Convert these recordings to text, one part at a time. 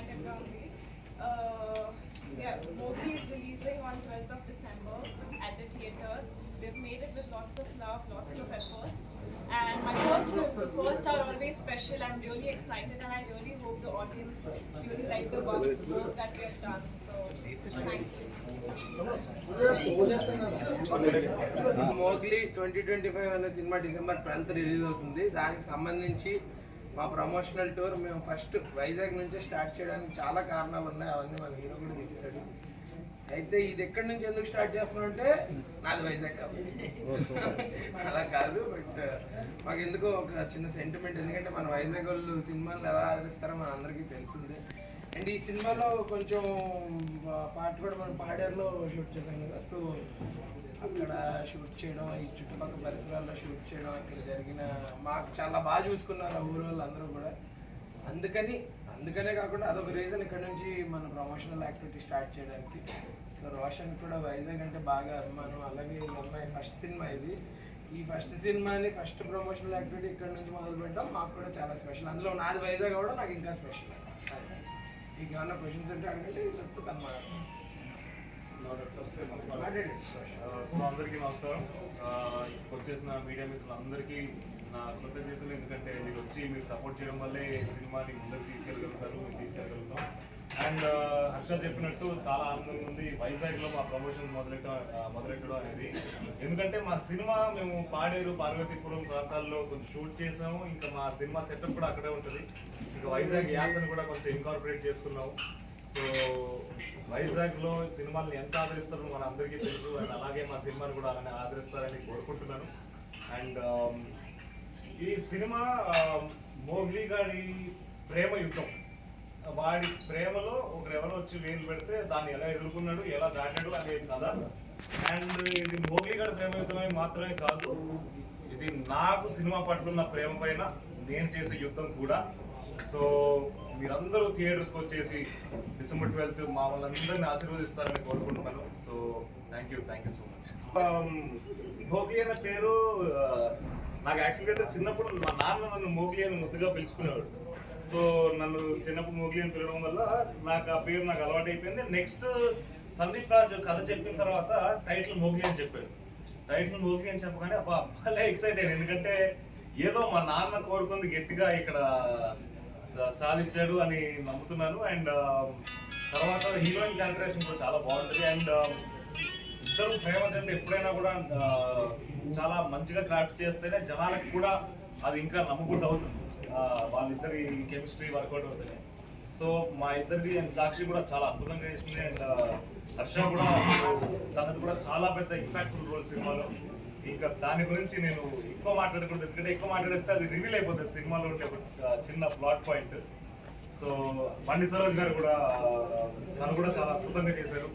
ఎక్సైటెడ్గా ఉంది movie is releasing on twelfth of December at the theatres we've made it with lots of love, lots of efforts. And my first films, the first are always special. I'm really excited and I really hope the audience really like the work, work that we have done. So thank you. Mowgli twenty twenty five అనే cinema December twelfth release అవుతుంది దానికి సంబంధించి మా promotional tour మేము first Vizag నుంచి start చేయడానికి చాలా కారణాలు ఉన్నాయి. అవన్నీ మన హీరో కూడా చెప్తాడు. అయితే ఇది ఎక్కడి నుంచి ఎందుకు స్టార్ట్ చేస్తున్నాం అంటే నాది వైజాగ్ కాదు అలా కాదు బట్ uh, మాకు ఎందుకో ఒక చిన్న సెంటిమెంట్ ఎందుకంటే మన వైజాగ్ వాళ్ళు సినిమాలు ఎలా ఆదరిస్తారో మన అందరికీ తెలిసిందే. అండ్ ఈ సినిమాలో కొంచెం uh, పాట కూడా మనం పాడేరులో షూట్ చేసాం కదా సో అక్కడ షూట్ చేయడం ఈ చుట్టుపక్కల పరిసరాల్లో షూట్ చేయడం అక్కడ జరిగిన మాకు చాలా బాగా చూసుకున్నారు ఆ ఊరు వాళ్ళు అందరూ కూడా. అందుకని అందుకనే కాకుండా అదొక రీజన్ ఇక్కడ నుంచి మన ప్రమోషనల్ యాక్టివిటీ స్టార్ట్ చేయడానికి. సో రోషన్ కూడా వైజాగ్ అంటే బాగా అభిమానం. అలాగే ఈ అమ్మాయి ఫస్ట్ సినిమా ఇది. ఈ ఫస్ట్ సినిమాని ఫస్ట్ ప్రమోషనల్ యాక్టివిటీ ఇక్కడ నుంచి మొదలు పెట్టడం మాకు కూడా చాలా స్పెషల్ అందులో నాది వైజాగ్ కూడా నాకు ఇంకా స్పెషల్ మీకు ఏమన్నా క్వశ్చన్స్ ఉంటే అడగండి తను మాట్లాడతాను సో అందరికీ నమస్కారం. వచ్చేసిన మీడియా మిత్రులందరికీ నా కృతజ్ఞతలు. ఎందుకంటే మీరు వచ్చి మీరు సపోర్ట్ చేయడం వల్లే సినిమాని ముందుకు తీసుకెళ్ళగలుగుతారు మేము తీసుకెళ్ళగలుగుతాం. అండ్ హర్ష చెప్పినట్టు చాలా ఆనందంగా ఉంది. వైజాగ్లో మా ప్రమోషన్ మొదలెట్ట మొదలెట్టడం అనేది. ఎందుకంటే మా సినిమా మేము పాడేరు పార్వతీపురం ప్రాంతాల్లో కొంచెం షూట్ చేసాము. ఇంకా మా సినిమా సెటప్ కూడా అక్కడే ఉంటుంది. ఇంకా వైజాగ్ యాసను కూడా కొంచెం ఇన్కార్పొరేట్ చేసుకున్నాము. సో వైజాగ్లో సినిమాల్ని ఎంత ఆదరిస్తారో మన అందరికీ తెలుసు. అండ్ అలాగే మా సినిమాని కూడా అలానే ఆదరిస్తారని కోరుకుంటున్నాను. అండ్ um, ఈ సినిమా um, మోగ్లీ గాడి ప్రేమ యుద్ధం. వాడి ప్రేమలో ఒక ఎవరో వచ్చి వేలు పెడితే దాన్ని ఎలా ఎదుర్కొన్నాడు ఎలా దాటాడు అనే కథ. అండ్ ఇది మోగ్లీ గారి ప్రేమ యుద్ధమే మాత్రమే కాదు ఇది నాకు సినిమా పట్ల ఉన్న ప్రేమ పైన నేను చేసే యుద్ధం కూడా. సో మీరందరూ థియేటర్స్కి వచ్చేసి డిసెంబర్ ట్వెల్త్ మా వాళ్ళందరినీ ఆశీర్వదిస్తారని కోరుకుంటున్నాను. So thank you thank you so much Mowgli అనే పేరు నాకు యాక్చువల్గా అయితే చిన్నప్పుడు మా నాన్న నన్ను మోగ్లీ అని ముద్దుగా పిలుచుకునేవాడు. సో నన్ను చిన్నప్పుడు మోగ్లీ అని పిలవడం వల్ల నాకు ఆ పేరు నాకు అలవాటు అయిపోయింది నెక్స్ట్ సందీప్ రాజు కథ చెప్పిన తర్వాత టైటిల్ మోగ్లీ అని చెప్పాడు. టైటిల్ మోగ్లీ అని చెప్పగానే అబ్బా భలే ఎక్సైట్ అయ్యాను. ఎందుకంటే ఏదో మా నాన్న కోరుకుంది గట్టిగా ఇక్కడ సా- సాధించాడు అని నమ్ముతున్నాను. అండ్ um, తర్వాత హీరోయిన్ క్యారెక్టరేషన్ కూడా చాలా బాగుంటుంది. అండ్ um, ఇద్దరు ప్రేమ జంట ఎప్పుడైనా కూడా చాలా మంచిగా క్రాఫ్ట్ చేస్తేనే జనాలకు కూడా అది ఇంకా నమ్మకూడదు అవుతుంది. వాళ్ళిద్దరి కెమిస్ట్రీ వర్కౌట్ అవుతుంది సో మా ఇద్దరిది అండ్ సాక్షి కూడా చాలా అద్భుతంగా చేసింది. అండ్ హర్ష కూడా తనది కూడా చాలా పెద్ద ఇంపాక్ట్ఫుల్ రోల్ సినిమాలో. ఇంకా దాని గురించి నేను ఎక్కువ మాట్లాడకూడదు ఎందుకంటే ఎక్కువ మాట్లాడేస్తే అది రివీల్ అయిపోతుంది సినిమాలో ఉండే ఒక చిన్న ప్లాట్ పాయింట్ సో బండి సరోజ్ గారు కూడా తను కూడా చాలా అద్భుతంగా చేశారు.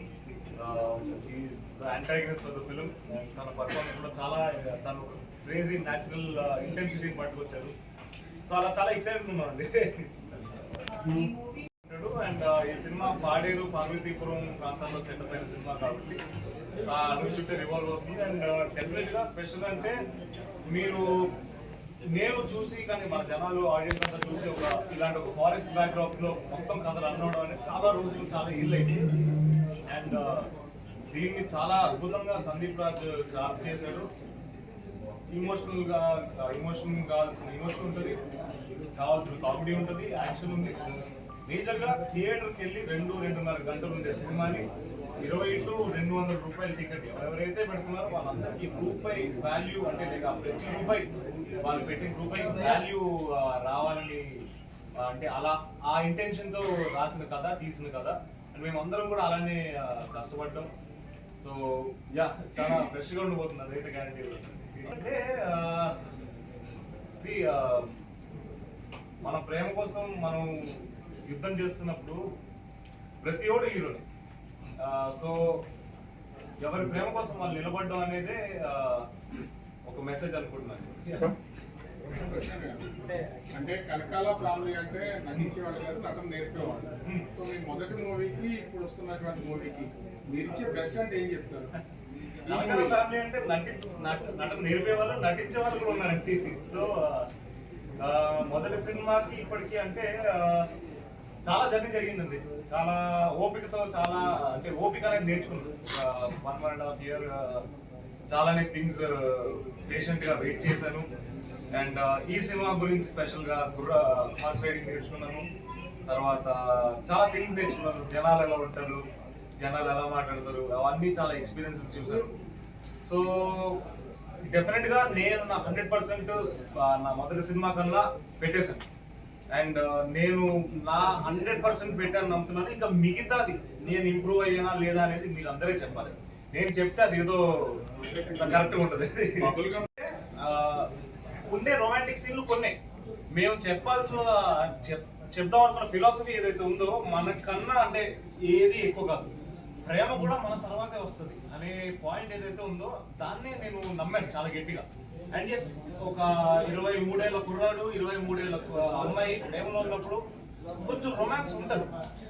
యాంటాగనిస్ట్ ఆఫ్ ద ఫిలిం తన పర్ఫార్మెన్స్ కూడా చాలా తను తను క్రేజీ న్యాచురల్ ఇంటెన్సిటీని పట్టుకొచ్చారు. సో అలా చాలా ఎక్సైటెడ్ ఉన్నాం అండి అండ్ ఈ సినిమా పాడేరు పార్వతీపురం ప్రాంతాల్లో సెటప్ అయిన సినిమా కాబట్టి ఆ అడుగు చుట్టూ రివాల్వ్ అవుతుంది. అండ్ డెఫినెట్గా స్పెషల్ అంటే మీరు నేను చూసి కానీ మన జనాలు ఆడియన్స్ అంతా చూసి ఒక ఇలాంటి ఒక ఫారెస్ట్ బ్యాక్డ్రాప్లో మొత్తం కథ రన్ అనేది చాలా రోజులు చాలా ఇల్లు అండ్ దీన్ని చాలా అద్భుతంగా సందీప్ రాజ్ క్రాఫ్ట్ చేశాడు. ఇమోషనల్గా ఇమోషన్ కావాల్సిన ఇమోషన్ ఉంటుంది. కావాల్సిన కామెడీ ఉంటుంది యాక్షన్ ఉంది. మేజర్గా వెళ్ళి రెండు రెండున్నర గంటలు ఉండే సినిమాని ఇరవై టు రెండు వందల రూపాయల టికెట్ ఎవరెవరైతే పెడుతున్నారో వాళ్ళందరికీ రూపాయి వాల్యూ అంటే లేక ప్రతి రూపాయి వాళ్ళు పెట్టిన రూపాయి వాల్యూ రావాలని అంటే అలా ఆ ఇంటెన్షన్తో రాసిన కథ తీసిన కథ. అండ్ మేమందరం కూడా అలానే కష్టపడ్డాం. సో యా చాలా ఫ్రెష్గా ఉండబోతుంది అదైతే గ్యారంటీ అంటే సి మన ప్రేమ కోసం మనం యుద్ధం చేస్తున్నప్పుడు ప్రతి ఒడు హీరోని. సో ఎవరి ప్రేమ కోసం వాళ్ళు నిలబడడం అనేదే ఒక మెసేజ్ అనుకుంటున్నాను. అంటే కనకాల ఫ్యామిలీ అంటే నటించేవాళ్ళు కాదు నటన నేర్పేవాళ్ళు. సో మీ మొదటి మూవీకి ఇప్పుడు వస్తున్నటువంటి మూవీకి మీరు ఇచ్చే బెస్ట్ అంటే ఏం చెప్తారు? ఈ ఫ్యామిలీ అంటే నటి నట- నటన నేర్పే వాళ్ళు నటించే వాళ్ళు కూడా ఉన్నారండి సో మొదటి సినిమాకి ఇప్పటికీ అంటే చాలా జర్నీ జరిగిందండి. చాలా ఓపికతో చాలా అంటే ఓపిక అనేది నేర్చుకున్నాను one one and half year చాలానే థింగ్స్ పేషెంట్గా వెయిట్ చేశాను. అండ్ ఈ సినిమా గురించి స్పెషల్గా గుర్ర హార్స్ రైడింగ్ నేర్చుకున్నాను. తర్వాత చాలా థింగ్స్ నేర్చుకున్నాను. జనాలు ఎలా ఉంటారు? జనాలు ఎలా మాట్లాడతారు? అవన్నీ చాలా ఎక్స్పీరియన్సెస్ చూసాను సో డెఫినెట్గా నేను నా హండ్రెడ్ పర్సెంట్ నా మొదటి సినిమా కన్నా పెట్టేశాను. అండ్ నేను నా హండ్రెడ్ పర్సెంట్ పెట్టాను నమ్ముతున్నాను. ఇంకా మిగతాది నేను ఇంప్రూవ్ అయ్యానా లేదా అనేది మీరు అందరే చెప్పాలి. నేను చెప్తే అది ఏదో కరెక్ట్గా ఉంటుంది. ఉండే రొమాంటిక్ సీన్లు కొన్ని. మేము చెప్పాల్సిన చెప్- చెప్దాం అనుకున్న ఫిలాసఫీ ఏదైతే ఉందో మనకన్నా అంటే ఏది ఎక్కువ కాదు. ప్రేమ కూడా మన తర్వాతే వస్తుంది అనే పాయింట్ ఏదైతే ఉందో దాన్నే నేను నమ్మాను చాలా గట్టిగా. అండ్ ఎస్ ఒక ఇరవై మూడేళ్ళ కుర్రాడు ఇరవై మూడేళ్ళ అమ్మాయి ప్రేమలో ఉన్నప్పుడు కొంచెం రొమాన్స్ ఉంటుంది.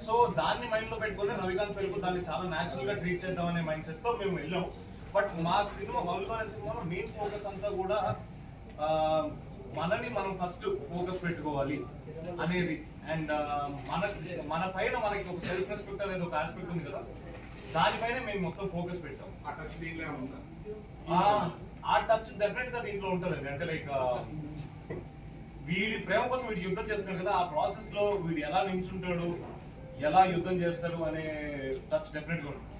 సో దాన్ని మైండ్లో పెట్టుకొని రవికాంత్ పెరుగు దాన్ని చాలా న్యాచురల్గా ట్రీట్ చేద్దాం అనే మైండ్ సెట్తో మేము వెళ్ళాం బట్ మా సినిమా బబుల్ అనే సినిమాలో మెయిన్ ఫోకస్ అంతా కూడా మనని మనం ఫస్ట్ ఫోకస్ పెట్టుకోవాలి అనేది. అండ్ మన మన పైన మనకి ఒక సెల్ఫ్ రెస్పెక్ట్ అనేది ఒక ఆస్పెక్ట్ ఉంది కదా. దానిపైన మేము మొత్తం ఫోకస్ పెట్టాం. ఆ టచ్ దీనిలో ఉందా? ఆ, ఆ టచ్ డెఫినెట్గా దీంట్లో ఉంటుందండి. అంటే లైక్ వీడి ప్రేమ కోసం వీడు యుద్ధం చేస్తున్నాడు కదా ఆ ప్రాసెస్లో వీడు ఎలా నించుంటాడు ఎలా యుద్ధం చేస్తాడు అనే టచ్ డెఫినెట్గా ఉంటుంది